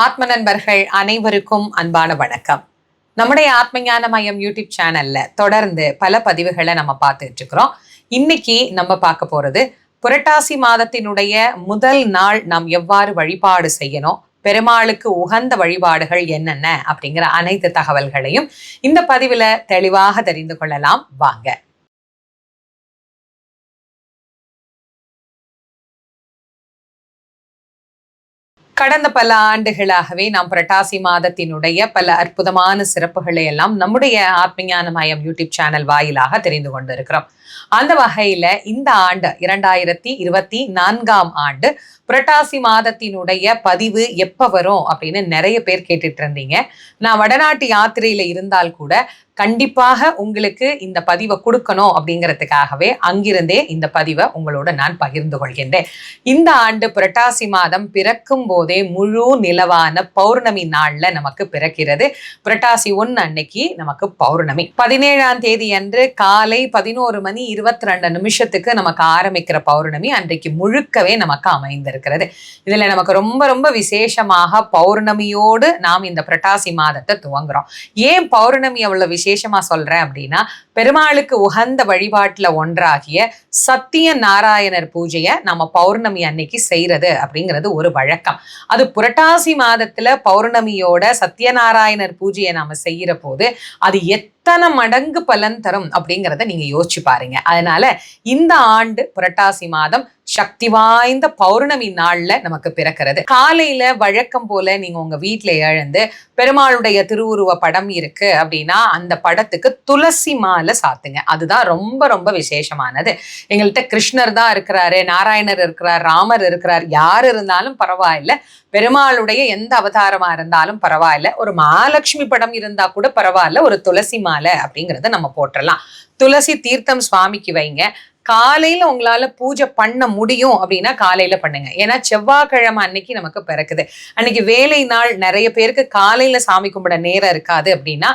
ஆத்ம நண்பர்கள் அனைவருக்கும் அன்பான வணக்கம். நம்முடைய ஆத்மஞான மையம் யூடியூப் சேனல்ல தொடர்ந்து பல பதிவுகளை நம்ம பார்த்துட்டு இருக்கிறோம். இன்னைக்கு நம்ம பார்க்க போறது புரட்டாசி மாதத்தினுடைய முதல் நாள் நாம் எவ்வாறு வழிபாடு செய்யணும் பெருமாளுக்கு உகந்த வழிபாடுகள் என்னென்ன அப்படிங்கிற அனைத்து தகவல்களையும் இந்த பதிவுல தெளிவாக தெரிந்து கொள்ளலாம். வாங்க. கடந்த பல ஆண்டுகளாகவே நாம் புரட்டாசி மாதத்தினுடைய பல அற்புதமான சிறப்புகளை எல்லாம் நம்முடைய ஆத்மஞான மயம் யூடியூப் சேனல் வாயிலாக தெரிந்து கொண்டிருக்கிறோம். அந்த வகையில இந்த ஆண்டு இரண்டாயிரத்தி இருபத்தி நான்காம் ஆண்டு புரட்டாசி மாதத்தினுடைய பதிவு எப்ப வரும் அப்படின்னு நிறைய பேர் கேட்டுட்டு இருந்தீங்க. நான் வடநாட்டு யாத்திரையில இருந்தால் கூட கண்டிப்பாக உங்களுக்கு இந்த பதிவை கொடுக்கணும் அப்படிங்கிறதுக்காகவே அங்கிருந்தே இந்த பதிவை உங்களோட நான் பகிர்ந்து கொள்கின்றேன். இந்த ஆண்டு புரட்டாசி மாதம் பிறக்கும் போது முழு நிலவான பௌர்ணமி நாள்ல நமக்கு பிறக்கிறது. புரட்டாசி ஒன்று அன்னைக்கு நமக்கு பௌர்ணமி. பதினேழாம் தேதி அன்று காலை பதினோரு மணி இருபத்தி ரெண்டு நிமிஷத்துக்கு நமக்கு ஆரம்பிக்கிற பௌர்ணமி அன்றைக்கு முழுக்கவே நமக்கு அமைந்திருக்கிறது. இதுல நமக்கு ரொம்ப ரொம்ப விசேஷமாக பௌர்ணமியோடு நாம் இந்த புரட்டாசி மாதத்தை துவங்குறோம். ஏன் பௌர்ணமி அவ்வளவு விசேஷமா சொல்றேன் அப்படின்னா பெருமாளுக்கு உகந்த வழிபாட்டுல ஒன்றாகிய சத்திய நாராயணர் பூஜையை நம்ம பௌர்ணமி அன்னைக்கு செய்யறது அப்படிங்கிறது ஒரு வழக்கம். அது புரட்டாசி மாதத்துல பௌர்ணமியோட சத்யநாராயணர் பூஜையை நாம செய்யற போது அது எத்தனை மடங்கு பலன் தரும் அப்படிங்கிறத நீங்க யோசிச்சு பாருங்க. அதனால இந்த ஆண்டு புரட்டாசி மாதம் சக்தி வாய்ந்த பௌர்ணமி நாள்ல நமக்கு பிறக்கிறது. காலையில வழக்கம் போல நீங்க உங்க வீட்டுல எழுந்து பெருமாளுடைய திருவுருவ படம் இருக்கு அப்படின்னா அந்த படத்துக்கு துளசி மாலை சாத்துங்க. அதுதான் ரொம்ப ரொம்ப விசேஷமானது. எங்கள்கிட்ட கிருஷ்ணர் தான் இருக்கிறாரு நாராயணர் இருக்கிறார் ராமர் இருக்கிறார். யார் இருந்தாலும் பரவாயில்ல. பெருமாளுடைய எந்த அவதாரமா இருந்தாலும் பரவாயில்ல. ஒரு மகாலட்சுமி படம் இருந்தா கூட பரவாயில்ல. ஒரு துளசி மாலை அப்படிங்கிறத நம்ம போட்டுடலாம் துளசி தீர்த்தம் சுவாமிக்கு வைங்க. காலையில உங்களால பூஜை பண்ண முடியும் அப்படின்னா காலையில பண்ணுங்க. ஏன்னா செவ்வாய்க்கிழமை அன்னைக்கு நமக்கு பிறக்குது. அன்னைக்கு வேலை நாள் நிறைய பேருக்கு காலையில சாமி கும்பிட நேரம் இருக்காது அப்படின்னா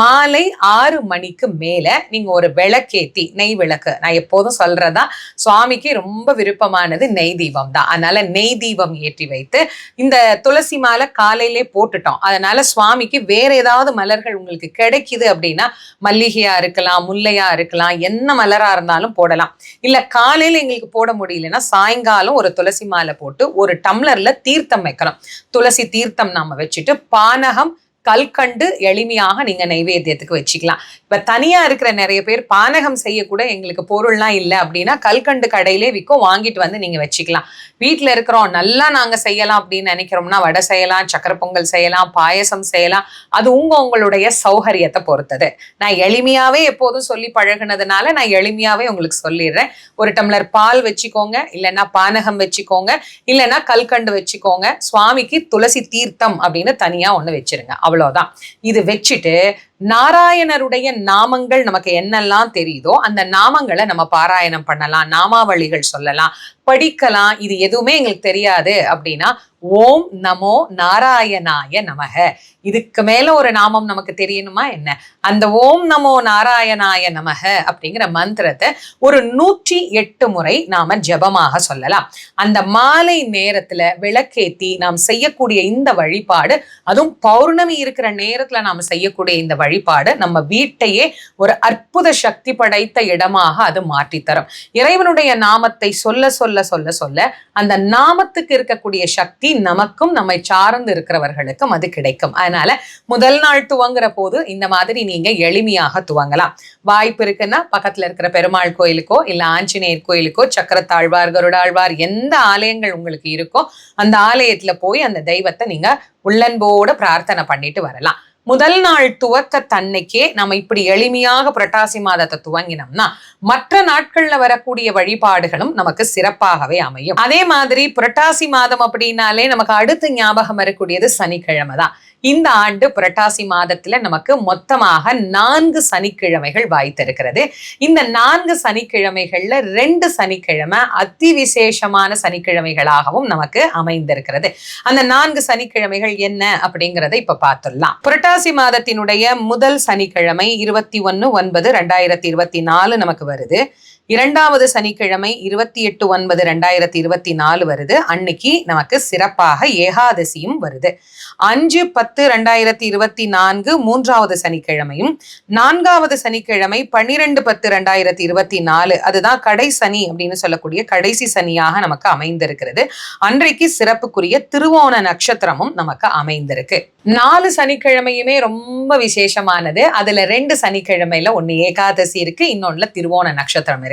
மாலை ஆறு மணிக்கு மேல நீங்க ஒரு விளக்கேத்தி நெய் விளக்கு. நான் எப்போதும் சொல்றதா சுவாமிக்கு ரொம்ப விருப்பமானது நெய் தீபம் தான். அதனால நெய் தீபம் ஏற்றி வைத்து இந்த துளசி மாலை காலையிலே போட்டுட்டோம். அதனால சுவாமிக்கு வேற ஏதாவது மலர்கள் உங்களுக்கு கிடைக்குது அப்படின்னா மல்லிகையா இருக்கலாம் முல்லையா இருக்கலாம் என்ன மலரா இருந்தாலும் போடலாம். இல்ல காலையில எங்களுக்கு போட முடியலன்னா சாயங்காலம் ஒரு துளசி மாலை போட்டு ஒரு டம்ளர்ல தீர்த்தம் வைக்கணும். துளசி தீர்த்தம் நாம வச்சுட்டு பானகம் கல்கண்டு எளிமையாக நீங்க நைவேத்தியத்துக்கு வச்சுக்கலாம். இப்ப தனியா இருக்கிற நிறைய பேர் பானகம் செய்யக்கூட எங்களுக்கு பொருள்லாம் இல்லை அப்படின்னா கல்கண்டு கடையிலே விற்கும் வாங்கிட்டு வந்து நீங்க வச்சுக்கலாம். வீட்டுல இருக்கிறோம் நல்லா நாங்க செய்யலாம் அப்படின்னு நினைக்கிறோம்னா வடை செய்யலாம் சக்கரை பொங்கல் செய்யலாம் பாயசம் செய்யலாம். அது உங்க உங்களுடைய சௌகரியத்தை பொறுத்தது. நான் எளிமையாவே எப்போதும் சொல்லி பழகுனதுனால நான் எளிமையாவே உங்களுக்கு சொல்லிடுறேன். ஒரு டம்ளர் பால் வச்சுக்கோங்க இல்லைன்னா பானகம் வச்சுக்கோங்க இல்லைன்னா கல்கண்டு வச்சுக்கோங்க. சுவாமிக்கு துளசி தீர்த்தம் அப்படின்னு தனியா ஒண்ணு வச்சிருங்க. அவ்வளோதான் இது வச்சுட்டு நாராயணருடைய நாமங்கள் நமக்கு என்னெல்லாம் தெரியுதோ அந்த நாமங்களை நம்ம பாராயணம் பண்ணலாம் நாமாவளிகள் சொல்லலாம் படிக்கலாம். இது எதுவுமே எங்களுக்கு தெரியாது. அப்படின்னா ஓம் நமோ நாராயணாய நமக. இதுக்கு மேல ஒரு நாமம் நமக்கு தெரியணுமா என்ன? அந்த ஓம் நமோ நாராயணாய நமக அப்படிங்கிற மந்திரத்தை ஒரு நூற்றி எட்டு முறை நாம ஜபமாக சொல்லலாம். அந்த மாலை நேரத்துல விளக்கேத்தி நாம் செய்யக்கூடிய இந்த வழிபாடு அதுவும் பௌர்ணமி இருக்கிற நேரத்துல நாம செய்யக்கூடிய இந்த வழிபாடு நம்ம வீட்டையே ஒரு அற்புத சக்தி படைத்த இடமாக அது மாற்றித்தரும். இறைவனுடைய நாமத்தை சொல்ல சொல்ல சொல்ல சொல்ல அந்த நாமத்துக்கு இருக்கக்கூடிய சக்தி நமக்கும் நம்மை சார்ந்து இருக்கிறவர்களுக்கும் அது கிடைக்கும். அதனால முதல் நாள் துவங்குற போது இந்த மாதிரி நீங்க எளிமையாக துவங்கலாம். வாய்ப்பு இருக்குன்னா பக்கத்துல இருக்கிற பெருமாள் கோயிலுக்கோ இல்ல ஆஞ்சநேயர் கோயிலுக்கோ சக்கரத்தாழ்வார் கருடாழ்வார் எந்த ஆலயங்கள் உங்களுக்கு இருக்கோ அந்த ஆலயத்துல போய் அந்த தெய்வத்தை நீங்க உள்ளன்போட பிரார்த்தனை பண்ணிட்டு வரலாம். முதல் நாள் துவக்க தன்னைக்கே நம்ம இப்படி எளிமையாக புரட்டாசி மாதத்தை துவங்கினோம்னா மற்ற நாட்கள்ல வரக்கூடிய வழிபாடுகளும் நமக்கு சிறப்பாகவே அமையும். அதே மாதிரி புரட்டாசி மாதம் அப்படின்னாலே நமக்கு அடுத்து ஞாபகம் வரக்கூடியது சனிக்கிழமை தான் இந்த ஆண்டு புரட்டாசி மாதத்துல நமக்கு மொத்தமாக நான்கு சனிக்கிழமைகள் வாய்த்திருக்கிறது இந்த நான்கு சனிக்கிழமைகள்ல ரெண்டு சனிக்கிழமை அதி விசேஷமான சனிக்கிழமைகளாகவும் நமக்கு அமைந்திருக்கிறது. அந்த நான்கு சனிக்கிழமைகள் என்ன அப்படிங்கிறத இப்ப பார்த்துடலாம். புரட்டாசி மாதத்தினுடைய முதல் சனிக்கிழமை இருபத்தி ஒன்னு ஒன்பது ரெண்டாயிரத்தி இருபத்தி நாலு நமக்கு வருது. இரண்டாவது சனிக்கிழமை இருபத்தி எட்டு ஒன்பது ரெண்டாயிரத்தி இருபத்தி நாலு வருது. அன்னைக்கு நமக்கு சிறப்பாக ஏகாதசியும் வருது. அஞ்சு பத்து ரெண்டாயிரத்தி இருபத்தி நான்கு மூன்றாவது சனிக்கிழமையும் நான்காவது சனிக்கிழமை பன்னிரெண்டு பத்து ரெண்டாயிரத்தி இருபத்தி நாலு. அதுதான் கடை சனி அப்படின்னு சொல்லக்கூடிய கடைசி சனியாக நமக்கு அமைந்திருக்கிறது. அன்றைக்கு சிறப்புக்குரிய திருவோண நட்சத்திரமும் நமக்கு அமைந்திருக்கு. நாலு சனிக்கிழமையுமே ரொம்ப விசேஷமானது. அதுல ரெண்டு சனிக்கிழமையில ஒன்னு ஏகாதசி இருக்கு இன்னொன்னுல திருவோண நட்சத்திரம் இருக்கு.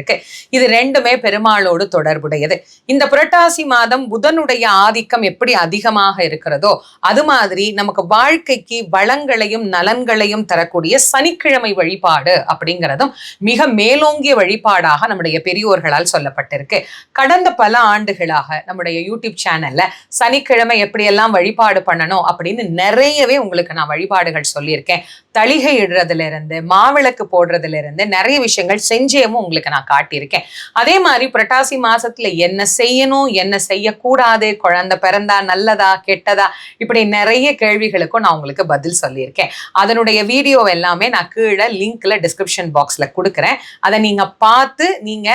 இது ரெண்டுமே பெருமாளோடு தொடர்புடையது. இந்த புரட்டாசி மாதம் புதனுடைய ஆதிக்கம் எப்படி அதிகமாக இருக்கிறதோ அது மாதிரி நமக்கு வாழ்க்கைக்கு வளங்களையும் நலன்களையும் தரக்கூடிய சனிக்கிழமை வழிபாடு அப்படிங்கிறதும் மிக மேலோங்கிய வழிபாடாக நம்முடைய பெரியோர்களால் சொல்லப்பட்டிருக்கு. கடந்த பல ஆண்டுகளாக நம்முடைய யூடியூப் சேனல்ல சனிக்கிழமை எப்படியெல்லாம் வழிபாடு பண்ணணும் அப்படின்னு நிறையவே உங்களுக்கு நான் வழிபாடுகள் சொல்லியிருக்கேன். தளிகை இடுறதுல இருந்து மாவிளக்கு போடுறதுல இருந்து நிறைய விஷயங்கள் செஞ்சேவும் உங்களுக்கு நான் காட்டியிருக்கேன். அதே மாதிரி புரட்டாசி மாசத்துல என்ன செய்யணும் என்ன செய்யக்கூடாது குழந்தை பிறந்தா நல்லதா கெட்டதா இப்படி நிறைய கேள்விகளுக்கும் நான் உங்களுக்கு பதில் சொல்லியிருக்கேன். அதனுடைய வீடியோ எல்லாமே நான் கீழே லிங்க்ல டிஸ்கிரிப்ஷன் பாக்ஸ்ல கொடுக்குறேன். அதை நீங்க பார்த்து நீங்க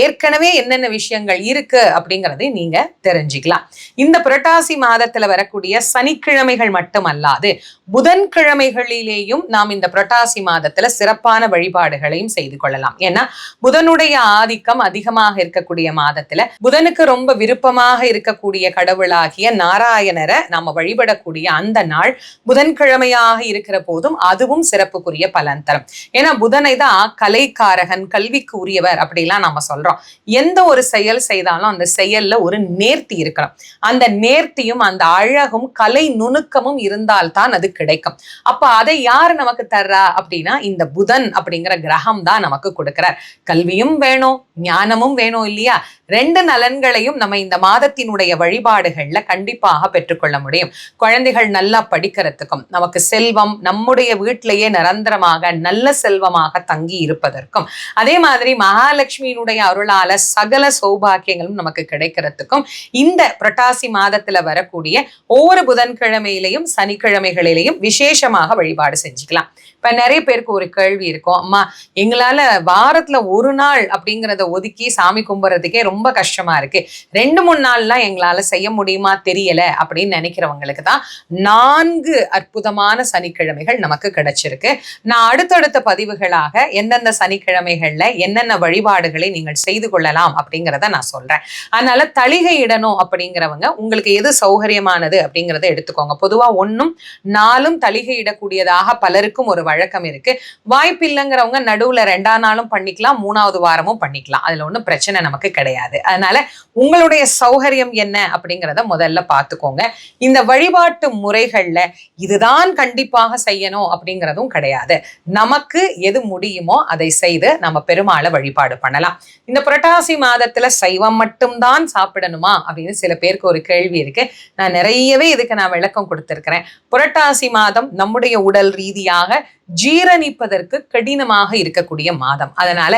ஏற்கனவே என்னென்ன விஷயங்கள் இருக்கு அப்படிங்கறதை நீங்க தெரிஞ்சுக்கலாம். இந்த புரட்டாசி மாதத்துல வரக்கூடிய சனிக்கிழமைகள் மட்டுமல்லாது புதன்கிழமைகளிலேயும் நாம் இந்த புரட்டாசி மாதத்துல சிறப்பான வழிபாடுகளையும் செய்து கொள்ளலாம். ஏன்னா புதனுடைய ஆதிக்கம் அதிகமாக இருக்கக்கூடிய மாதத்துல புதனுக்கு ரொம்ப விருப்பமாக இருக்கக்கூடிய கடவுளாகிய நாராயணரை நாம வழிபடக்கூடிய அந்த நாள் புதன்கிழமையாக இருக்கிற போதும் அதுவும் சிறப்புக்குரிய பலன் தரும் ஏன்னா புதனை தான் கலைக்காரகன் கல்விக்கு உரியவர் அப்படிலாம் நம்ம சொல்றோம். எந்த ஒரு செயல் செய்தாலும் அந்த செயல்ல ஒரு நேர்த்தி இருக்கணும் அந்த நேர்த்தியும் அந்த அழகும் கலை நுணுக்கமும் இருந்தால்தான் அது கிடைக்கும். அப்ப அதை யார் நமக்கு தர்றா? அப்படின்னா இந்த புதன் அப்படிங்கிற கிரகம் தான் நமக்கு கொடுக்கிறார். கல்வியும் வேணும் ஞானமும் வேணும் இல்லையா? ரெண்டு நலன்களையும் நம்ம இந்த மாதத்தினுடைய வழிபாடுகள்ல கண்டிப்பாக பெற்றுக்கொள்ள முடியும். குழந்தைகள் நல்லா படிக்கிறதுக்கும் நமக்கு செல்வம் நம்முடைய வீட்டிலேயே நிரந்தரமாக நல்ல செல்வமாக தங்கி இருப்பதற்கும். அதே மாதிரி மகாலட்சுமியினுடைய அருளால சகல சௌபாக்கியங்களும் நமக்கு கிடைக்கிறதுக்கும் இந்த புரட்டாசி மாதத்துல வரக்கூடிய ஒவ்வொரு புதன்கிழமையிலையும் சனிக்கிழமைகளிலையும் விசேஷமாக வழிபாடு செஞ்சுக்கலாம். இப்ப நிறைய பேருக்கு ஒரு கேள்வி இருக்கும். அம்மா எங்களால வாரத்துல ஒரு நாள் அப்படிங்கிறத ஒதுக்கி சாமி கும்பிட்றதுக்கே ரொம்ப கஷ்டமா இருக்கு. ரெண்டு மூணு நாள்லாம் எங்களால செய்ய முடியுமா தெரியல அப்படின்னு நினைக்கிறவங்களுக்கு தான் நான்கு அற்புதமான சனிக்கிழமைகள் நமக்கு கிடைச்சிருக்கு. நான் அடுத்தடுத்த பதிவுகளாக எந்தெந்த சனிக்கிழமைகள்ல என்னென்ன வழிபாடுகளை நீங்கள் செய்து கொள்ளலாம் அப்படிங்கிறத நான் சொல்றேன். அதனால தளிகை இடணும் அப்படிங்கிறவங்க உங்களுக்கு எது சௌகரியமானது அப்படிங்கிறத எடுத்துக்கோங்க. பொதுவா ஒன்றும் நாளும் தளிகை இடக்கூடியதாக பலருக்கும் ஒரு வழக்கம் இருக்கு. வாய்ப்பு இல்லைங்கிறவங்க நடுவுல ரெண்டாம் நாளும் பண்ணிக்கலாம் மூணாவது வாரமும் பண்ணிக்கலாம். அதுல ஒன்றும் பிரச்சனை நமக்கு கிடையாது. அதனால உங்களுடைய சௌகரியம் என்ன அப்படிங்கிறத முதல்ல பார்த்துக்கோங்க இந்த வழிபாட்டு முறைகள்ல இதுதான் கண்டிப்பாக செய்யணும் அப்படிங்கிறதும் கிடையாது. நமக்கு எது முடியுமோ அதை செய்து நம்ம பெருமாளை வழிபாடு பண்ணலாம். இந்த புரட்டாசி மாதத்துல சைவம் மட்டும்தான் சாப்பிடணுமா அப்படின்னு சில பேருக்கு ஒரு கேள்வி இருக்கு. நான் நிறையவே இதுக்கு நான் விளக்கம் கொடுத்திருக்கிறேன். புரட்டாசி மாதம் நம்முடைய உடல் ரீதியாக ஜீரணிப்பதற்கு கடினமாக இருக்கக்கூடிய மாதம். அதனால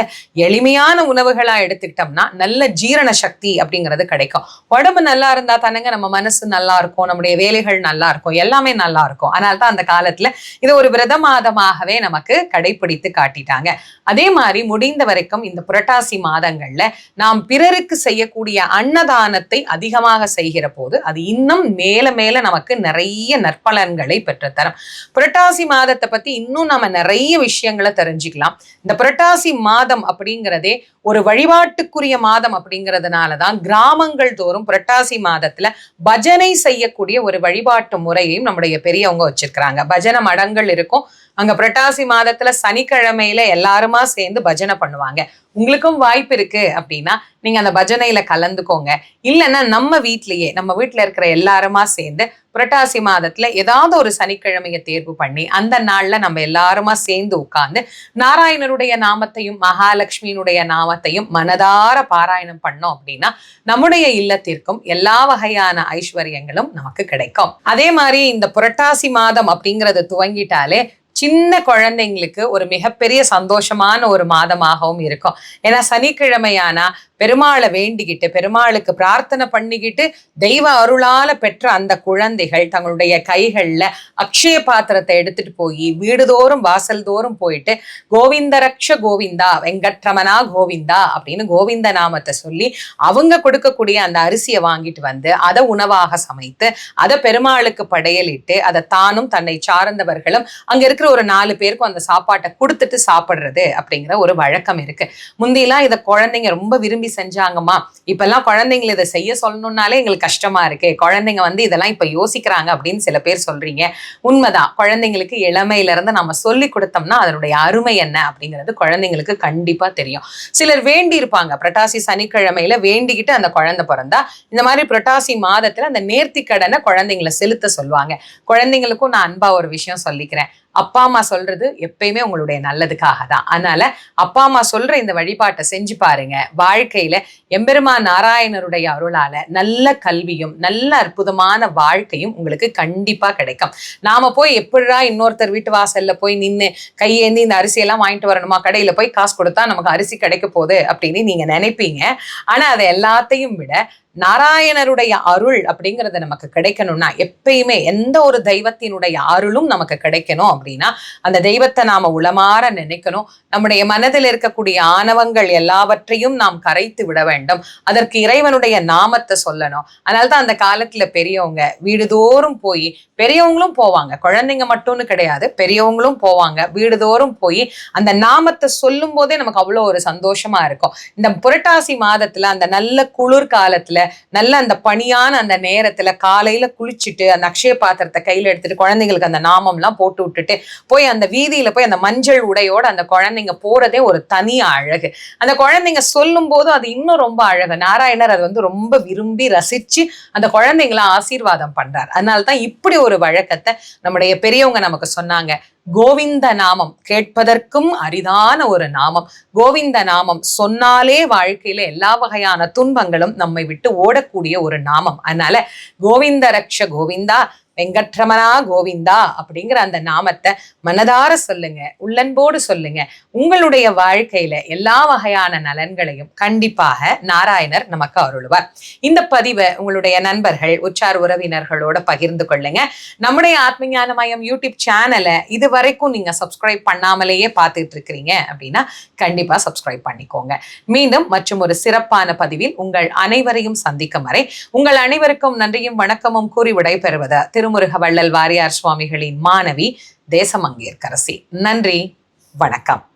எளிமையான உணவுகளா எடுத்துக்கிட்டோம்னா நல்ல ஜீரண சக்தி அப்படிங்கிறது கிடைக்கும். உடம்பு நல்லா இருந்தா தானங்க நம்ம மனசு நல்லா இருக்கும் நம்முடைய வேலைகள் நல்லா இருக்கும் எல்லாமே நல்லா இருக்கும். அதனால தான் அந்த காலத்துல இது ஒரு விரத மாதமாகவே நமக்கு கடைபிடித்து காட்டிட்டாங்க. அதே மாதிரி முடிந்த வரைக்கும் இந்த புரட்டாசி மாதங்கள்ல நாம் பிறருக்கு செய்யக்கூடிய அன்னதானத்தை அதிகமாக செய்கிற போது அது இன்னும் மேல மேல நமக்கு நிறைய நற்பலன்களை பெற்றுத்தரும். புரட்டாசி மாதத்தை பத்தி இன்னும் நாம நிறைய விஷயங்களை தெரிஞ்சுக்கலாம். இந்த புரட்டாசி மாதம் அப்படிங்கிறதே ஒரு வழிபாட்டுக்குரிய மாதம் அப்படிங்கிறதுனாலதான் கிராமங்கள் தோறும் புரட்டாசி மாதத்துல பஜனை செய்யக்கூடிய ஒரு வழிபாட்டு முறையையும் நம்முடைய பெரியவங்க வச்சிருக்கிறாங்க. பஜனை மடங்கள் இருக்கும். அங்க புரட்டாசி மாதத்துல சனிக்கிழமையில எல்லாருமா சேர்ந்து பஜனை பண்ணுவாங்க. உங்களுக்கும் வாய்ப்பு இருக்கு அப்படின்னா நீங்க அந்த பஜனையில கலந்துக்கோங்க. இல்லைன்னா நம்ம வீட்லயே நம்ம வீட்டுல இருக்கிற எல்லாருமா சேர்ந்து புரட்டாசி மாதத்துல ஏதாவது ஒரு சனிக்கிழமையை தேர்வு பண்ணி அந்த நாள்ல நம்ம எல்லாருமா சேர்ந்து உட்கார்ந்து நாராயணருடைய நாமத்தையும் மகாலட்சுமியினுடைய நாமத்தையும் மனதார பாராயணம் பண்ணோம் அப்படின்னா நம்முடைய இல்லத்திற்கும் எல்லா வகையான ஐஸ்வர்யங்களும் நமக்கு கிடைக்கும். அதே மாதிரி இந்த புரட்டாசி மாதம் அப்படிங்கறது துவங்கிட்டாலே சின்ன குழந்தைங்களுக்கு ஒரு மிகப்பெரிய சந்தோஷமான ஒரு மாதமாகவும் இருக்கும். ஏன்னா சனிக்கிழமையானா பெருமாளை வேண்டிக்கிட்டு பெருமாளுக்கு பிரார்த்தனை பண்ணிக்கிட்டு தெய்வ அருளால பெற்ற அந்த குழந்தைகள் தங்களுடைய கைகள்ல அக்ஷய பாத்திரத்தை எடுத்துட்டு போய் வீடுதோறும் வாசல் தோறும் போயிட்டு கோவிந்த ரக்ஷ கோவிந்தா வெங்கட்ரமனா கோவிந்தா அப்படின்னு கோவிந்த நாமத்தை சொல்லி அவங்க கொடுக்கக்கூடிய அந்த அரிசியை வாங்கிட்டு வந்து அதை உணவாக சமைத்து அதை பெருமாளுக்கு படையலிட்டு அதை தானும் தன்னை சார்ந்தவர்களும் அங்க இருக்கிற ஒரு நாலு பேருக்கும் அந்த சாப்பாட்டை கொடுத்துட்டு சாப்பிடுறது அப்படிங்கிற ஒரு வழக்கம் இருக்கு. முந்தையெல்லாம் இதை குழந்தைங்க ரொம்ப விரும்பி செஞ்சாங்கம்மா. இப்பெல்லாம் குழந்தைங்களை இதை செய்ய சொல்லணும்னாலே எங்களுக்கு கஷ்டமா இருக்கு. குழந்தைங்க வந்து இதெல்லாம் இப்ப யோசிக்கிறாங்க அப்படின்னு சில பேர் சொல்றீங்க. உண்மைதான். குழந்தைங்களுக்கு இளமையில இருந்து நம்ம சொல்லி கொடுத்தோம்னா அதனுடைய அருமை என்ன அப்படிங்கிறது குழந்தைங்களுக்கு கண்டிப்பா தெரியும். சிலர் வேண்டி இருப்பாங்க புரட்டாசி சனிக்கிழமையில வேண்டிக்கிட்டு அந்த குழந்தை பிறந்தா இந்த மாதிரி புரட்டாசி மாதத்துல அந்த நேர்த்தி கடனை குழந்தைங்களை செலுத்த சொல்லுவாங்க. குழந்தைங்களுக்கும் நான் அன்பா ஒரு விஷயம் சொல்லிக்கிறேன். அப்பா அம்மா சொல்றது எப்பயுமே உங்களுடைய நல்லதுக்காக தான். அதனால அப்பா அம்மா சொல்ற இந்த வழிபாட்டை செஞ்சு பாருங்க. வாழ்க்கையில எம்பெருமா நாராயணருடைய அருளால நல்ல கல்வியும் நல்ல அற்புதமான வாழ்க்கையும் உங்களுக்கு கண்டிப்பா கிடைக்கும். நாம போய் எப்படிடா இன்னொருத்தர் வீட்டு வாசல்ல போய் நின்று கையேந்தி இந்த அரிசியெல்லாம் வாங்கிட்டு வரணுமா? கடையில போய் காசு கொடுத்தா நமக்கு அரிசி கிடைக்க போகுது அப்படின்னு நீங்க நினைப்பீங்க. ஆனா அதை எல்லாத்தையும் விட நாராயணருடைய அருள் அப்படிங்கிறது நமக்கு கிடைக்கணும்னா எப்பயுமே எந்த ஒரு தெய்வத்தினுடைய அருளும் நமக்கு கிடைக்கணும் அப்படின்னா அந்த தெய்வத்தை நாம உளமாற நினைக்கணும். நம்முடைய மனதில் இருக்கக்கூடிய ஆணவங்கள் எல்லாவற்றையும் நாம் கரைத்து விட வேண்டும். அதற்கு இறைவனுடைய நாமத்தை சொல்லணும். அதனால்தான் அந்த காலத்துல பெரியவங்க வீடுதோறும் போய் பெரியவங்களும் போவாங்க. குழந்தைங்க மட்டும்னு கிடையாது. பெரியவங்களும் போவாங்க. வீடுதோறும் போய் அந்த நாமத்தை சொல்லும் போதே நமக்கு அவ்வளோ ஒரு சந்தோஷமா இருக்கும். இந்த புரட்டாசி மாதத்துல அந்த நல்ல குளிர் காலத்துல நல்ல அந்த பனியான அந்த நேரத்துல காலையில குளிச்சுட்டு அந்த அக்ஷய பாத்திரத்தை கையில எடுத்துட்டு குழந்தைங்களுக்கு அந்த நாமம்லாம் போட்டு விட்டுட்டு போய் அந்த வீதியில போய் அந்த மஞ்சள் உடையோட அந்த குழந்தைங்க போறதே ஒரு தனி அழகு. அந்த குழந்தைங்க சொல்லும் போது அது இன்னும் ரொம்ப அழகு. நாராயணர் அது வந்து ரொம்ப விரும்பி ரசிச்சு அந்த குழந்தைங்களை ஆசீர்வாதம் பண்றார். அதனால தான் இப்படி ஒரு வழக்கத்தை நம்முடைய பெரியவங்க நமக்கு சொன்னாங்க. கோவிந்த நாமம். கேட்பதற்கும் அரிதான ஒரு நாமம். கோவிந்த நாமம் சொன்னாலே வாழ்க்கையில எல்லா வகையான துன்பங்களும் நம்மை விட்டு ஓடக்கூடிய ஒரு நாமம். அதனால கோவிந்த ரக்ஷ கோவிந்தா வெங்கட்ரமணா கோவிந்தா அப்படிங்கிற அந்த நாமத்தை மனதார சொல்லுங்க உள்ளன்போடு சொல்லுங்க. உங்களுடைய வாழ்க்கையில எல்லா வகையான நலன்களையும் கண்டிப்பாக நாராயணர் நமக்கு அருள்வார். இந்த பதிவை உங்களுடைய நண்பர்கள் உச்சார் உறவினர்களோட பகிர்ந்து கொள்ளுங்க. நம்முடைய ஆத்மஞான மயம் யூடியூப் சேனலை இது வரைக்கும் நீங்க சப்ஸ்கிரைப் பண்ணாமலேயே பார்த்துட்டு இருக்கிறீங்க அப்படின்னா கண்டிப்பா சப்ஸ்கிரைப் பண்ணிக்கோங்க. மீண்டும் மற்றும் ஒரு சிறப்பான பதிவில் உங்கள் அனைவரையும் சந்திக்கும் வரை உங்கள் அனைவருக்கும் நன்றியும் வணக்கமும் கூறி விடைபெறுவது திருமுருக வள்ளல் வாரியார் சுவாமிகளின் மாணவி தேசமங்கேற்கரசி நன்றி. வணக்கம்.